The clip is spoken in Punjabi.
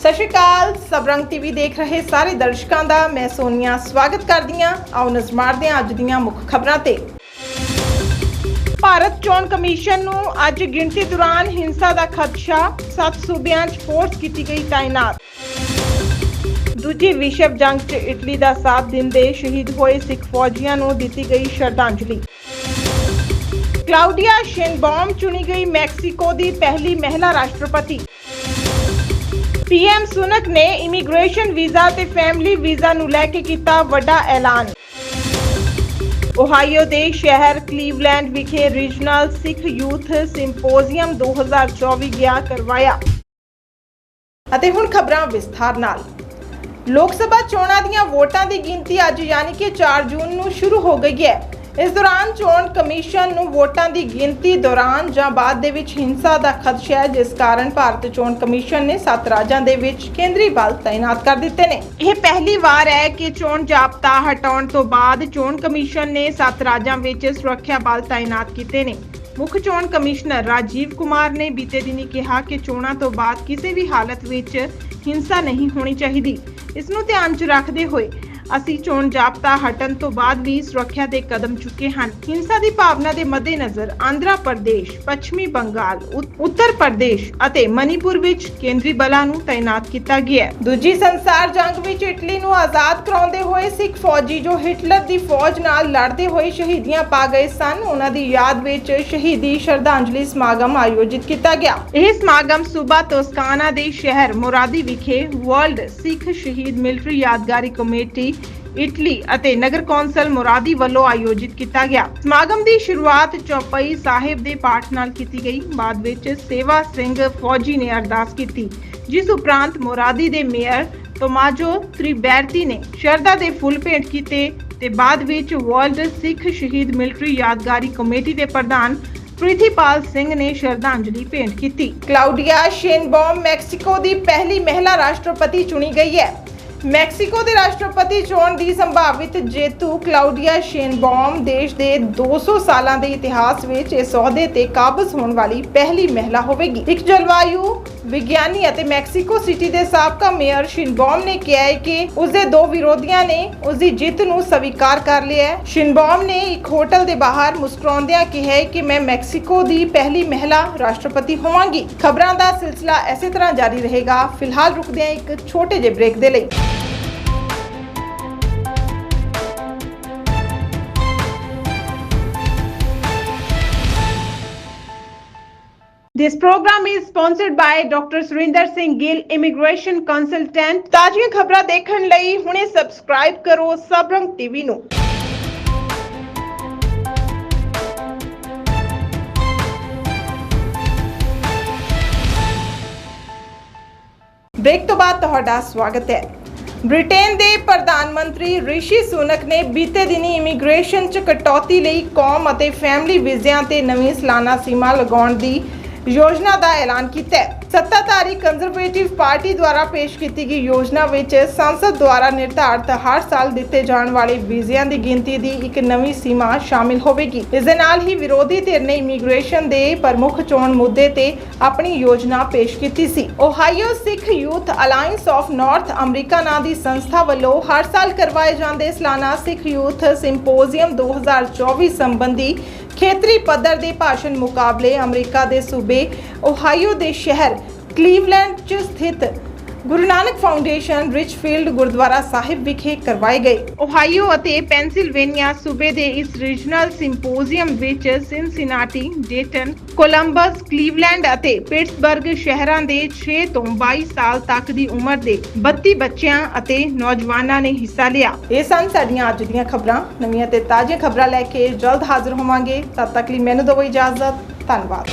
ਸਤਿ ਸ਼੍ਰੀ ਅਕਾਲ। ਸਬਰੰਗ ਟੀਵੀ ਦੇਖ ਰਹੇ ਸਾਰੇ ਦਰਸ਼ਕਾਂ ਦਾ ਮੈਂ ਸੋਨੀਆ ਸਵਾਗਤ ਕਰਦੀ ਹਾਂ। ਆਓ ਨਜ਼ਰ ਮਾਰਦੇ ਹਾਂ ਅੱਜ ਦੀਆਂ ਮੁੱਖ ਖਬਰਾਂ ਤੇ। ਭਾਰਤ ਚੋਣ ਕਮਿਸ਼ਨ ਨੂੰ ਅੱਜ ਗਿਣਤੀ ਦੌਰਾਨ ਹਿੰਸਾ ਦਾ ਖਦਸ਼ਾ, ਸੱਤ ਸੂਬਿਆਂ 'ਚ ਫੋਰਸ ਕੀਤੀ ਗਈ ਤਾਇਨਾਤ। ਦੂਜੀ ਵਿਸ਼ਵ ਜੰਗ 'ਚ ਇਟਲੀ ਦਾ ਸਾਥ ਦਿੰਦੇ ਸ਼ਹੀਦ ਹੋਏ ਸਿੱਖ ਫੌਜੀਆਂ ਨੂੰ ਦਿੱਤੀ ਗਈ ਸ਼ਰਧਾਂਜਲੀ। ਕਲਾਉਡੀਆ ਸ਼ੇਨਬੌਮ ਚੁਣੀ ਗਈ ਮੈਕਸੀਕੋ ਦੀ ਪਹਿਲੀ ਮਹਿਲਾ ਰਾਸ਼ਟਰਪਤੀ। ਪੀਐਮ ਸੁਨਕ ਨੇ ਇਮੀਗ੍ਰੇਸ਼ਨ ਵੀਜ਼ਾ ਤੇ ਫੈਮਿਲੀ ਵੀਜ਼ਾ ਨੂੰ ਲੈ ਕੇ ਕੀਤਾ ਵੱਡਾ ਐਲਾਨ। ਓਹਾਈਓ ਦੇ ਸ਼ਹਿਰ ਕਲੀਵਲੈਂਡ ਵਿਖੇ ਰੀਜਨਲ ਸਿੱਖ ਯੂਥ ਸਿੰਪੋਜ਼ੀਅਮ 2024 ਗਿਆ ਕਰਵਾਇਆ। ਅਤੇ ਹੁਣ ਖਬਰਾਂ ਵਿਸਥਾਰ ਨਾਲ। ਲੋਕ ਸਭਾ ਚੋਣਾਂ ਦੀਆਂ ਵੋਟਾਂ ਦੀ ਗਿਣਤੀ ਅੱਜ ਯਾਨੀ ਕਿ 4 ਜੂਨ ਨੂੰ ਸ਼ੁਰੂ ਹੋ ਗਈ ਹੈ। ਇਸ ਦੌਰਾਨ ਚੋਣ ਕਮਿਸ਼ਨ ਨੂੰ ਵੋਟਾਂ ਦੀ ਗਿਣਤੀ ਦੌਰਾਨ ਜਾਂ ਬਾਅਦ ਦੇ ਵਿੱਚ ਹਿੰਸਾ ਦਾ ਖਦਸ਼ਾ ਹੈ, ਜਿਸ ਕਾਰਨ ਭਾਰਤ ਚੋਣ ਕਮਿਸ਼ਨ ਨੇ ਸੱਤ ਰਾਜਾਂ ਦੇ ਵਿੱਚ ਕੇਂਦਰੀ ਬਲ ਤਾਇਨਾਤ ਕਰ ਦਿੱਤੇ ਨੇ। ਇਹ ਪਹਿਲੀ ਵਾਰ ਹੈ ਕਿ ਚੋਣ ਜਾਬਤਾ ਹਟਾਉਣ ਤੋਂ ਬਾਅਦ ਚੋਣ ਕਮਿਸ਼ਨ ਨੇ ਸੱਤ ਰਾਜਾਂ ਵਿੱਚ ਸੁਰੱਖਿਆ ਬਲ ਤਾਇਨਾਤ ਕੀਤੇ ਨੇ। ਮੁੱਖ ਚੋਣ ਕਮਿਸ਼ਨਰ ਰਾਜੀਵ ਕੁਮਾਰ ਨੇ ਬੀਤੇ ਦਿਨੀ ਕਿਹਾ ਕਿ ਚੋਣਾਂ ਤੋਂ ਬਾਅਦ ਕਿਸੇ ਵੀ ਹਾਲਤ ਵਿੱਚ ਹਿੰਸਾ ਨਹੀਂ ਹੋਣੀ ਚਾਹੀਦੀ। ਇਸ ਨੂੰ ਧਿਆਨ 'ਚ ਰੱਖਦੇ ਹੋਏ ਅਸੀਂ ਚੋਣ ਜਾਬਤਾ ਹਟਣ ਤੋਂ ਬਾਅਦ ਵੀ ਸੁਰੱਖਿਆ ਦੇ ਕਦਮ ਚੁੱਕੇ ਹਨ। ਹਿੰਸਾ ਦੀ ਭਾਵਨਾ ਦੇ ਮੱਦੇਨਜ਼ਰ ਆਂਧਰਾ ਪ੍ਰਦੇਸ਼, ਪੱਛਮੀ ਬੰਗਾਲ ਉੱਤਰ ਪ੍ਰਦੇਸ਼ ਅਤੇ ਮਨੀਪੁਰ ਵਿੱਚ ਕੇਂਦਰੀ ਬਲਾਂ ਨੂੰ ਤਾਇਨਾਤ ਕੀਤਾ ਗਿਆ ਹੈ। ਦੂਜੀ ਸੰਸਾਰ ਜੰਗ ਵਿੱਚ ਇਟਲੀ ਨੂੰ ਆਜ਼ਾਦ ਕਰਾਉਂਦੇ ਹੋਏ ਸਿੱਖ ਫੌਜੀ ਜੋ ਹਿਟਲਰ ਦੀ ਫੌਜ ਨਾਲ ਲੜਦੇ ਹੋਏ ਸ਼ਹੀਦੀਆਂ ਪਾ ਗਏ ਸਨ, ਉਹਨਾਂ ਦੀ ਯਾਦ ਵਿੱਚ ਸ਼ਹੀਦੀ ਸ਼ਰਧਾਂਜਲੀ ਸਮਾਗਮ ਆਯੋਜਿਤ ਕੀਤਾ ਗਿਆ। ਇਹ ਸਮਾਗਮ ਸੂਬਾ ਤੋਸਕਾਨਾ ਦੇ ਸ਼ਹਿਰ ਮੋਰਾਦੀ ਵਿਖੇ ਵਰਲਡ ਸਿੱਖ ਸ਼ਹੀਦ ਮਿਲਟਰੀ ਯਾਦਗਾਰੀ ਕਮੇਟੀ ਇਟਲੀ ਅਤੇ ਨਗਰ ਕੌਂਸਲ ਮੁਰਾਦੀ ਵੱਲੋਂ ਆਯੋਜਿਤ ਕੀਤਾ ਗਿਆ। ਸਮਾਗਮ ਦੀ ਸ਼ੁਰੂਆਤ ਚੌਪਈ ਸਾਹਿਬ ਦੇ ਪਾਠ ਨਾਲ ਕੀਤੀ ਗਈ। ਬਾਅਦ ਵਿੱਚ ਸੇਵਾ ਸਿੰਘ ਫੌਜੀ ਨੇ ਅਰਦਾਸ ਕੀਤੀ, ਜਿਸ ਉਪਰੰਤ ਮੁਰਾਦੀ ਦੇ ਮੇਅਰ ਤੋਮਾਜੋ ਤ੍ਰਿਬੈਰਤੀ ਨੇ ਸ਼ਰਧਾ ਦੇ ਫੁੱਲ ਭੇਂਟ ਕੀਤੇ ਤੇ ਬਾਅਦ ਵਿੱਚ ਵਰਲਡ ਸਿੱਖ ਸ਼ਹੀਦ ਮਿਲਟਰੀ ਯਾਦਗਾਰੀ ਕਮੇਟੀ ਦੇ ਪ੍ਰਧਾਨ ਪ੍ਰਿਥੀਪਾਲ ਸਿੰਘ ਨੇ ਸ਼ਰਧਾਂਜਲੀ ਭੇਂਟ ਕੀਤੀ। ਕਲਾਉਡੀਆ ਸ਼ੇਨਬੌਮ ਮੈਕਸੀਕੋ ਦੀ ਪਹਿਲੀ ਮਹਿਲਾ ਰਾਸ਼ਟਰਪਤੀ ਚੁਣੀ ਗਈ ਹੈ। ਮੈਕਸੀਕੋ ਦੇ ਰਾਸ਼ਟਰਪਤੀ ਚੋਣ ਦੀ ਸੰਭਾਵਿਤ ਜੇਤੂ ਕਲਾਉਡੀਆ ਸ਼ੇਨਬੌਮ ਦੇਸ਼ ਦੇ 200 ਸਾਲਾਂ ਦੇ ਇਤਿਹਾਸ ਵਿੱਚ ਇਸ ਅਹੁਦੇ ਤੇ ਕਾਬਜ਼ ਹੋਣ ਵਾਲੀ ਪਹਿਲੀ ਮਹਿਲਾ ਹੋਵੇਗੀ। ਇੱਕ ਜਲਵਾਯੂ ਵਿਗਿਆਨੀ ਅਤੇ ਮੈਕਸੀਕੋ ਸਿਟੀ ਦੇ ਸਾਬਕਾ ਮੇਅਰ ਸ਼ਿਨਬੌਮ ਨੇ ਕਿਹਾ ਹੈ ਕਿ ਉਸਦੇ ਦੋ ਵਿਰੋਧੀਆਂ ਨੇ ਉਸ ਦੀ ਜਿੱਤ ਨੂੰ ਸਵੀਕਾਰ ਕਰ ਲਿਆ ਹੈ। ਸ਼ਿਨਬੌਮ ਨੇ ਇੱਕ ਹੋਟਲ ਦੇ ਬਾਹਰ ਮੁਸਕਰਾਉਂਦਿਆਂ ਕਿਹਾ ਕਿ ਮੈਂ ਮੈਕਸੀਕੋ ਦੀ ਪਹਿਲੀ ਮਹਿਲਾ ਰਾਸ਼ਟਰਪਤੀ ਹੋਵਾਂਗੀ। ਖਬਰਾਂ ਦਾ ਸਿਲਸਿਲਾ ਇਸੇ ਤਰ੍ਹਾਂ ਜਾਰੀ ਰਹੇਗਾ। ਫਿਲਹਾਲ ਰੁਕਦੇ ਹਾਂ ਇੱਕ ਛੋਟੇ ਜਿਹੇ ਬ੍ਰੇਕ ਦੇ ਲਈ। This program is sponsored by Dr. Surinder Singh Gill Immigration Consultant. ਤਾਜ਼ੀਆਂ ਖਬਰਾਂ ਦੇਖਣ ਲਈ ਹੁਣੇ ਸਬਸਕ੍ਰਾਈਬ ਕਰੋ ਸਬਰੰਗ ਟੀਵੀ ਨੂੰ। ਬ੍ਰੇਕ ਤੋਂ ਬਾਅਦ ਤੁਹਾਡਾ ਸਵਾਗਤ ਹੈ ਬ੍ਰਿਟੇਨ ਦੇ ਪ੍ਰਧਾਨ ਮੰਤਰੀ ਰਿਸ਼ੀ ਸੁਨਕ ਨੇ ਬੀਤੇ ਦਿਨੀ ਇਮੀਗ੍ਰੇਸ਼ਨ 'ਚ ਕਟੌਤੀ ਲਈ ਕੌਮ ਅਤੇ ਫੈਮਿਲੀ ਵੀਜ਼ਿਆਂ ਤੇ ਨਵੀਂ ਸਾਲਾਨਾ ਸੀਮਾ ਲਗਾਉਣ ਦੀ ਯੋਜਨਾ ਦਾ ਐਲਾਨ ਕੀਤਾ ਹੈ। ਸੱਤਾਧਾਰੀ ਕੰਜ਼ਰਵੇਟਿਵ ਪਾਰਟੀ ਦੁਆਰਾ ਪੇਸ਼ ਕੀਤੀ ਗਈ ਯੋਜਨਾ ਵਿੱਚ ਸੰਸਦ ਦੁਆਰਾ ਨਿਰਧਾਰਤ ਹਰ ਸਾਲ ਦਿੱਤੇ ਜਾਣ ਵਾਲੇ ਵੀਜ਼ਿਆਂ ਦੀ ਗਿਣਤੀ ਦੀ ਇੱਕ ਨਵੀਂ ਸੀਮਾ ਸ਼ਾਮਿਲ ਹੋਵੇਗੀ। ਇਸ ਦੇ ਨਾਲ ਹੀ ਵਿਰੋਧੀ ਧਿਰ ਨੇ ਇਮੀਗ੍ਰੇਸ਼ਨ ਦੇ ਪ੍ਰਮੁੱਖ ਚੋਣ ਮੁੱਦੇ ਤੇ ਆਪਣੀ ਯੋਜਨਾ ਪੇਸ਼ ਕੀਤੀ ਸੀ। Ohio Sikh youth alliance of North America ਨਾਂ ਦੀ ਸੰਸਥਾ ਵੱਲੋਂ ਹਰ ਸਾਲ ਕਰਵਾਏ ਜਾਂਦੇ ਸਾਲਾਨਾ ਸਿੱਖ ਯੂਥ ਸਿੰਪੋਜ਼ੀਅਮ 2024 ਸੰਬੰਧੀ ਖੇਤਰੀ ਪੱਧਰ ਦੇ ਭਾਸ਼ਣ ਮੁਕਾਬਲੇ ਅਮਰੀਕਾ ਦੇ ਸੂਬੇ ਓਹਾਈਓ ਦੇ ਸ਼ਹਿਰ ਕਲੀਵਲੈਂਡ 'ਚ ਸਥਿਤ ਗੁਰੂ ਨਾਨਕ ਫਾਊਂਡੇਸ਼ਨ ਰਿਚਫੀਲਡ ਗੁਰਦੁਆਰਾ ਸਾਹਿਬ ਵਿਖੇ ਕਰਵਾਏ ਗਏ। ਓਹਾਈਓ ਅਤੇ ਪੈਂਸਿਲਵੇਨੀਆ ਸੂਬੇ ਦੇ ਇਸ ਰੀਜਨਲ ਸਿੰਪੋਜ਼ੀਅਮ ਵਿੱਚ ਸਿਨਸਿਨਾਟੀ ਡੇਟਨ ਕੋਲੰਬਸ ਕਲੀਵਲੈਂਡ ਅਤੇ ਪਿਟਸਬਰਗ ਸ਼ਹਿਰਾਂ ਦੇ 6 ਤੋਂ 22 ਸਾਲ ਤੱਕ ਦੀ ਉਮਰ ਦੇ 32 ਬੱਚਿਆਂ ਅਤੇ ਨੌਜਵਾਨਾਂ ਨੇ ਹਿੱਸਾ ਲਿਆ। ਇਹ ਸਨ ਸਾਡੀਆਂ ਅੱਜ ਦੀਆਂ ਖਬਰਾਂ। ਨਵੀਆਂ ਤੇ ਤਾਜ਼ੀਆਂ ਖਬਰਾਂ ਲੈ ਕੇ ਜਲਦ ਹਾਜ਼ਰ ਹੋਵਾਂਗੇ। ਤਦ ਤੱਕ ਲਈ ਮੈਨੂੰ ਦਿਓ ਇਜਾਜ਼ਤ। ਧੰਨਵਾਦ।